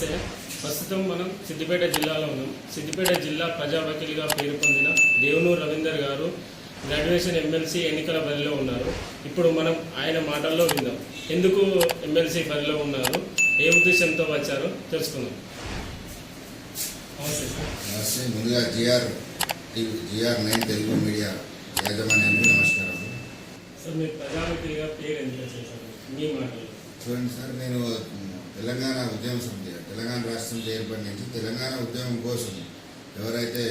నమస్తే ప్రస్తుతం మనం సిద్దిపేట జిల్లాలో ఉన్నాం. సిద్దిపేట జిల్లా ప్రజా వకీలుగా పేరు పొందిన దేవునూరు రవీందర్ గారు గ్రాడ్యుయేషన్ ఎమ్మెల్సీ ఎన్నికల బరిలో ఉన్నారు. ఇప్పుడు మనం ఆయన మాటల్లో విందాం. ఎందుకు ఎమ్మెల్సీ బరిలో ఉన్నారు? ఏ ఉద్దేశంతో వచ్చారో తెలుసుకుందాం. నమస్తే ముందుగా GR GR nine Telugu media యాజమాన్యానికి నమస్కారం. సార్ మీరు ప్రజా వకీలుగా పేరు ఎందుకు చేశారు? మీ మాటలు. చూడండి సార్ నేను తెలంగాణ ఉద్యమ సమితి తెలంగాణ రాష్ట్రం ఏర్పడి నుంచి తెలంగాణ ఉద్యమం కోసం ఎవరైతే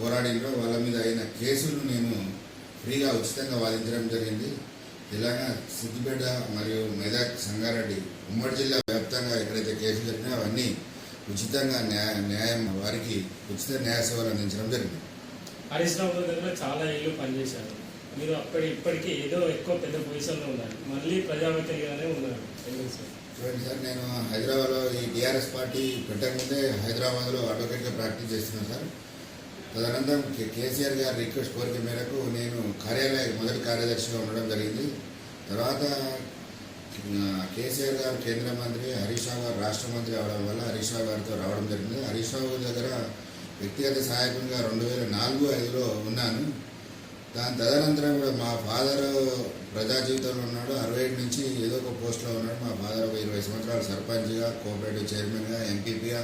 పోరాడినో వాళ్ళ మీద అయిన కేసులు నేను ఫ్రీగా ఉచితంగా వాదించడం జరిగింది. తెలంగాణ సిద్దిపేట మరియు మెదక్ సంగారెడ్డి ఉమ్మడి జిల్లా వ్యాప్తంగా ఎక్కడైతే కేసులు జరిగినా అవన్నీ ఉచితంగా న్యాయ న్యాయం వారికి ఉచిత న్యాయ సేవలు అందించడం జరిగింది. హరీష్ దగ్గర చాలా ఏళ్ళు పనిచేశారు. మీరు అప్పటి ఇప్పటికీ ఏదో ఎక్కువ పెద్ద పొజిషన్లో ఉన్నారు. మళ్ళీ ప్రజాపతిగానే ఉన్నారు. చూడండి సార్ నేను హైదరాబాద్లో ఈ టీఆర్ఎస్ పార్టీ పెట్టకముందే హైదరాబాద్లో అడ్వకేట్గా ప్రాక్టీస్ చేస్తున్నాను సార్. తదనంతరం కేసీఆర్ గారి రిక్వెస్ట్ కోరిక మేరకు నేను కార్యాలయ మొదటి కార్యదర్శిగా ఉండడం జరిగింది. తర్వాత కేసీఆర్ గారు కేంద్ర మంత్రి హరీష్ రావు గారు రాష్ట్ర మంత్రి అవడం వల్ల హరీష్ రావు గారితో రావడం జరిగింది. హరీష్ రావు దగ్గర వ్యక్తిగత సహాయకంగా రెండు వేల నాలుగు ఐదులో ఉన్నాను. దాని తదనంతరం కూడా మా ఫాదర్ ప్రజా జీవితంలో ఉన్నాడు. అరవై ఏడు నుంచి ఏదో ఒక పోస్ట్లో ఉన్నాడు. మా ఫాదర్ ఒక ఇరవై సంవత్సరాలు సర్పంచ్గా కోఆపరేటివ్ చైర్మన్గా ఎంపీపీగా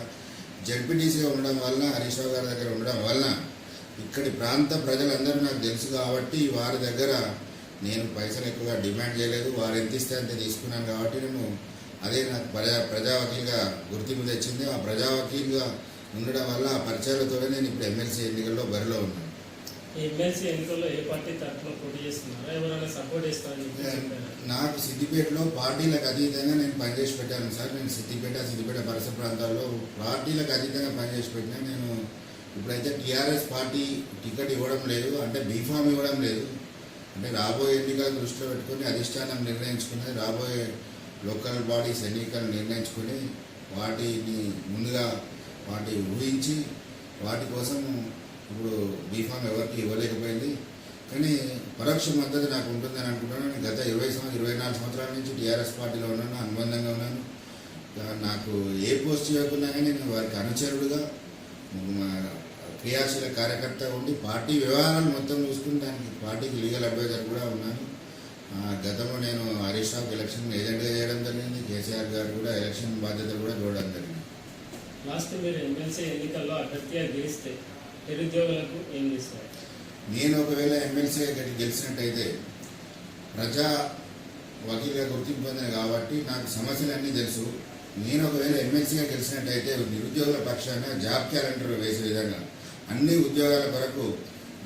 జడ్పీటీసీగా ఉండడం వలన హరీష్ గారి దగ్గర ఉండడం వలన ఇక్కడి ప్రాంత ప్రజలందరూ నాకు తెలుసు కాబట్టి వారి దగ్గర నేను పైసలు ఎక్కువగా డిమాండ్ చేయలేదు. వారు ఎంత ఇస్తే అంతే తీసుకున్నాను కాబట్టి నేను అదే నాకు ప్రజా ప్రజా వకీల్గా గుర్తింపు తెచ్చింది. ఆ ప్రజా వకీల్గా ఉండడం వల్ల ఆ పరిచయాలతోనే నేను ఇప్పుడు ఎమ్మెల్సీ ఎన్నికల్లో బరిలో ఉన్నాను. ఎమ్మెల్సీ ఎన్నికల్లో ఏ పార్టీ తరఫున పోటీ చేస్తున్నారా? ఎవరైనా సపోర్ట్ చేస్తారని చెప్పి చెప్పారా? నాకు సిద్దిపేటలో పార్టీలకు అతీతంగా నేను పనిచేసి పెట్టాను సార్. నేను సిద్దిపేట సిద్దిపేట పరిసర ప్రాంతాల్లో పార్టీలకు అతీతంగా పనిచేసి పెట్టినా నేను ఇప్పుడైతే టీఆర్ఎస్ పార్టీ టికెట్ ఇవ్వడం లేదు అంటే బీఫామ్ ఇవ్వడం లేదు. అంటే రాబోయే ఎన్నికలు దృష్టిలో పెట్టుకొని అధిష్టానం నిర్ణయించుకుని రాబోయే లోకల్ బాడీస్ ఎన్నికలు నిర్ణయించుకొని వాటిని ముందుగా వాటి ఊహించి వాటి కోసం ఇప్పుడు బీఫామ్ ఎవరికి ఇవ్వలేకపోయింది. కానీ పరోక్ష మద్దతు నాకు ఉంటుందని అనుకుంటున్నాను. నేను గత ఇరవై సంవత్సరం ఇరవై నాలుగు సంవత్సరాల నుంచి టీఆర్ఎస్ పార్టీలో ఉన్నాను. అనుబంధంగా ఉన్నాను. నాకు ఏ పోస్ట్ చేయకుండా కానీ నేను వారికి అనుచరుడుగా మా క్రియాశీల కార్యకర్త ఉండి పార్టీ వ్యవహారాలు మొత్తం చూసుకుని దానికి పార్టీకి లీగల్ అడ్వైజర్ కూడా ఉన్నాను. ఆ, గతంలో నేను హరీష్ రావుకి ఎలక్షన్ ఏజెంట్గా చేయడం జరిగింది. కేసీఆర్ గారు కూడా ఎలక్షన్ బాధ్యతలు కూడా చూడడం జరిగింది. లాస్ట్ మీరు ఎమ్మెల్సీ ఎన్నికల్లో అభ్యర్థిగా గెలిస్తే నిరుద్యోగులకు ఏం చేస్తారు? నేను ఒకవేళ ఎమ్మెల్సీ గట్టి గెలిచినట్టయితే ప్రజా వకీలుగా గుర్తింపు పొందిన కాబట్టి నాకు సమస్యలన్నీ తెలుసు. నేను ఒకవేళ ఎమ్మెల్సీగా గెలిచినట్టయితే నిరుద్యోగుల పక్షాన జాబ్ క్యాలెండర్ వేసే విధంగా అన్ని ఉద్యోగాల కొరకు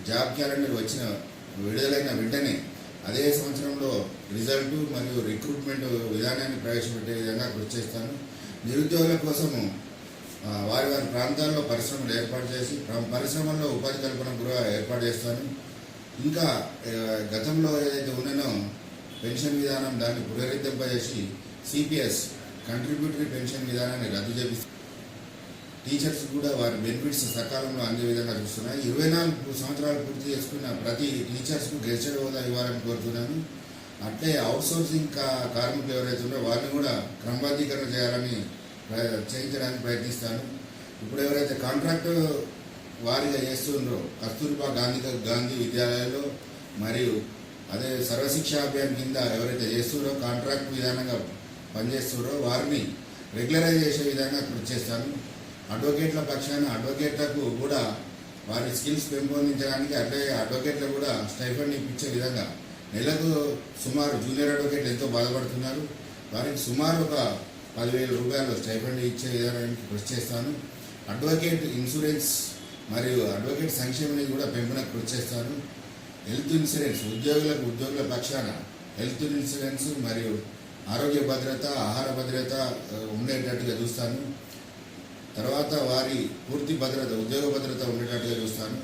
జాబ్ క్యాలెండర్ వచ్చిన విడుదలైన వెంటనే అదే సంవత్సరంలో రిజల్ట్ మరియు రిక్రూట్మెంట్ విధానాన్ని ప్రవేశపెట్టే విధంగా కృషి చేస్తాను. నిరుద్యోగుల కోసము వారి వారి ప్రాంతాల్లో పరిశ్రమలు ఏర్పాటు చేసి పరిశ్రమల్లో ఉపాధి కల్పన కూడా ఏర్పాటు చేస్తాను. ఇంకా గతంలో ఏదైతే ఉన్ననో పెన్షన్ విధానం దాన్ని పునరుద్ధరింపజేసి సిపిఎస్ కంట్రిబ్యూటరీ పెన్షన్ విధానాన్ని రద్దు చేపిస్తాను టీచర్స్ కూడా వారి బెనిఫిట్స్ సకాలంలో అందే విధంగా చూస్తున్నాయి. ఇరవై నాలుగు సంవత్సరాలు పూర్తి చేసుకున్న ప్రతి టీచర్స్కు గెస్టెడ్ హోదా ఇవ్వాలని కోరుతున్నాను. అట్లే అవుట్ సోర్సింగ్ కార్మికులు ఎవరైతే ఉన్నారో వారిని కూడా క్రమబద్ధీకరణ చేయాలని చేయించడానికి ప్రయత్నిస్తాను. ఇప్పుడు ఎవరైతే కాంట్రాక్ట్ వారిగా చేస్తున్నారో కస్తూర్బా గాంధీ గాంధీ విద్యాలయాల్లో మరియు అదే సర్వశిక్ష అభియాన్ కింద ఎవరైతే చేస్తున్నారో కాంట్రాక్ట్ విధానంగా పనిచేస్తున్నారో వారిని రెగ్యులరైజ్ చేసే విధంగా కృషి చేస్తాను. అడ్వకేట్ల పక్షాన అడ్వకేట్లకు కూడా వారి స్కిల్స్ పెంపొందించడానికి అట్లే అడ్వకేట్లకు కూడా స్టైఫండ్ ఇప్పించే విధంగా నెలకు సుమారు జూనియర్ అడ్వకేట్లు ఎంతో బాధపడుతున్నారు. వారికి సుమారు ఒక పదివేల రూపాయలు స్టైఫండ్ ఇచ్చే విధానానికి కృషి చేస్తాను. అడ్వకేట్ ఇన్సూరెన్స్ మరియు అడ్వకేట్ సంక్షేమ కూడా పెంపునకు కృషి చేస్తాను. హెల్త్ ఇన్సూరెన్స్ ఉద్యోగులకు ఉద్యోగుల పక్షాన హెల్త్ ఇన్సూరెన్స్ మరియు ఆరోగ్య భద్రత ఆహార భద్రత ఉండేటట్టుగా చూస్తాను. తర్వాత వారి పూర్తి భద్రత ఉద్యోగ భద్రత ఉండేటట్టుగా చూస్తాను.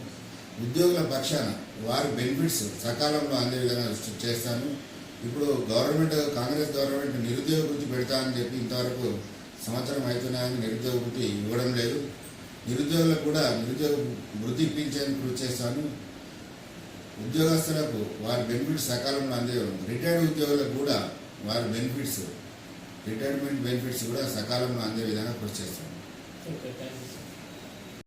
ఉద్యోగుల పక్షాన వారి బెనిఫిట్స్ సకాలంలో అందే విధంగా చేస్తాను. ఇప్పుడు గవర్నమెంట్ కాంగ్రెస్ గవర్నమెంట్ నిరుద్యోగ వృత్తి పెడతా అని చెప్పి ఇంతవరకు సంవత్సరం అవుతున్నాయని నిరుద్యోగ వృత్తి ఇవ్వడం లేదు. నిరుద్యోగులకు కూడా నిరుద్యోగ వృత్తి ఇప్పించేందుకు కృషి చేస్తాను. ఉద్యోగస్తులకు వారి బెనిఫిట్స్ సకాలంలో అందేయడం రిటైర్డ్ ఉద్యోగులకు కూడా వారి బెనిఫిట్స్ రిటైర్మెంట్ బెనిఫిట్స్ కూడా సకాలంలో అందే విధంగా కృషి చేస్తాను. Okay thank you